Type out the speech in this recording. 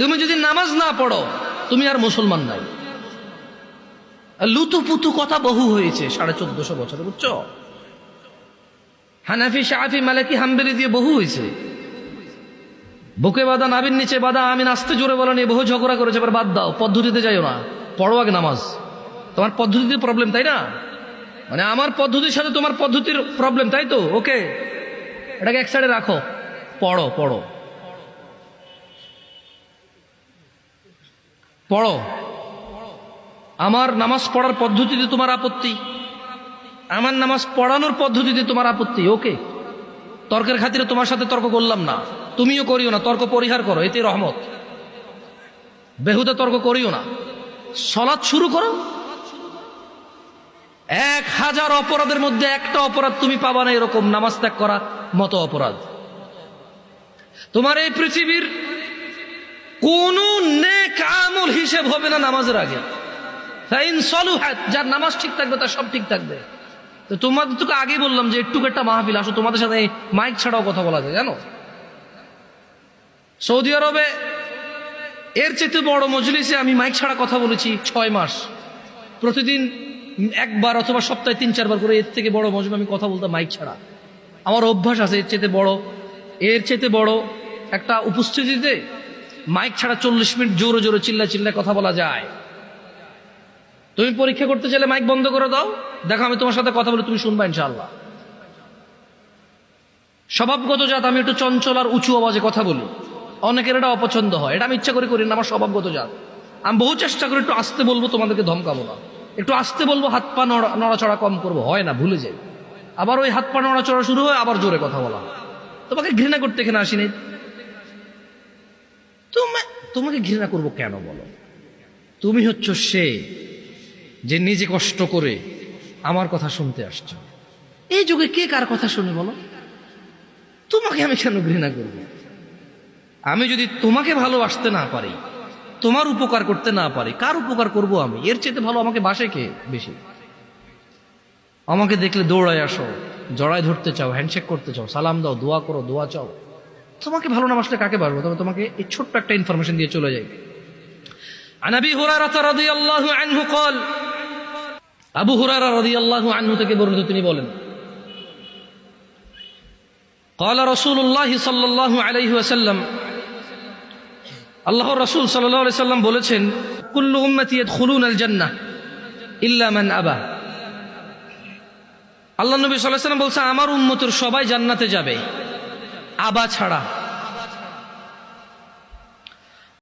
তুমি যদি নামাজ না পড়ো, তুমি আর মুসলমান নাই। লুতুপুতু কথা বহু হয়েছে, সাড়ে চোদ্দশো বছরে, বুঝছ? হানাফি শাহি মালাকি, হাম্বেলি দিয়ে বহু হয়েছে। বুকে বাদা নাবির নিচে বাদা আমি নাচতে জোরে বলো নিয়ে বহু ঝগড়া করেছে, এবার বাদ দাও, পদ্ধতিতে যাইও না। পড়ো আগে নামাজ। তোমার পদ্ধতিতে প্রবলেম তাই না? মানে আমার পদ্ধতির সাথে তোমার পদ্ধতির প্রবলেম তাই তো? ওকে এটাকে এক সাইডে রাখো। পড়ো পড়ো। পড়ো। আমার নামাজ পড়ার পদ্ধতিতে তোমার আপত্তি। আমার নামাজ পড়ানোর পদ্ধতিতে তোমার আপত্তি, ওকে? তর্কের খাতিরে তোমার সাথে তর্ক করলাম না। তুমিও করিও না, তর্ক পরিহার করো, এতে রহমত। বেহুদা তর্ক করিও না। সলাৎ শুরু করো। এক হাজার অপরাধের মধ্যে একটা অপরাধ তুমি পাবা না এরকম নামাজ ত্যাগ করা মতো অপরাধ। তোমার এই পৃথিবীর কোন নেক আমল হিসেব হবে না নামাজের আগে। যার নামাজ ঠিক থাকবে, তার সব ঠিক থাকবে। তো তোমাদের তোকে আগে বললাম যে একটু একটা মাহফিল, আসো, তোমাদের সাথে মাইক ছাড়াও কথা বলা যায়, জানো? সৌদি আরবে এর চেয়ে বড় মজলিসে আমি মাইক ছাড়া কথা বলেছি ছয় মাস। প্রতিদিন একবার অথবা সপ্তাহে তিন, চারবার করে এর থেকে বড় মজমে আমি কথা বলতাম মাইক ছাড়া। আমার অভ্যাস আছে এর চেয়ে বড়। এর চেয়ে বড় একটা উপস্থিতিতে মাইক ছাড়া চল্লিশ মিনিট জোরে জোরে চিল্লা চিল্লা কথা বলা যায়। তুমি পরীক্ষা করতে চাইলে মাইক বন্ধ করে দাও। দেখো, আমি তোমার সাথে কথা বলে, তুমি শুনবা ইনশাআল্লাহ। স্বভাবগত জাত, আমি একটু চঞ্চল আর উঁচু আওয়াজে কথা বলি। অনেকের এটা অপছন্দ হয়। এটা আমি ইচ্ছা করে করি না, আমার স্বভাবগত জাত। আমি বহু চেষ্টা করে একটু আসতে বলব, তোমাদেরকে ধমকাবো না। একটু আসতে বলব, হাত পা নড়া- নড়াচড়া কম করব, হয় না, ভুলে যাই। আবার ওই হাত পা নড়াচড়া শুরু হয়, আবার জোরে কথা বলা তোমাকে ঘৃণা করতে এখানে আসিনি। তোমাকে ঘৃণা করব কেন বলো? তুমি হচ্ছ সে যে নিজে কষ্ট করে আমার কথা শুনতে আসছ। এই যুগে কে কার কথা শুনে বলো? তোমাকে আমি কেন ঘৃণা করব? আমি যদি তোমাকে ভালোবাসতে না পারি, তোমার উপকার করতে না পারি, কার উপকার করব আমি? এর চেয়ে ভালো আমাকে বাসে কে বেশি? আমাকে দেখলে দৌড়ায় আসো, জড়ায় ধরতে চাও হ্যান্ডশেক করতে চাও, সালাম দাও, দোয়া করো, দোয়া চাও। তোমাকে ভালো না বাসলে কাকে বাসবো তবে তোমাকে এই ছোট্ট একটা ইনফরমেশন দিয়ে চলে যাই عن ابي هريره رضي الله عنه قال আবু হুরারা রাদিয়াল্লাহু আনহু থেকে বর্ণিত তিনি বলেন قال رسول الله صلى الله عليه وسلم আল্লাহ রাসূল সাল্লাল্লাহু আলাইহি সাল্লাম বলেছেন কুল্লু উম্মতি ইয়াদখুলুনা আল জান্নাহ ইল্লা মান আবা আল্লাহ নবী সাল্লাল্লাহু আলাইহি সাল্লাম বলছে আমার উম্মতের সবাই জান্নাতে যাবে আবা ছাড়া।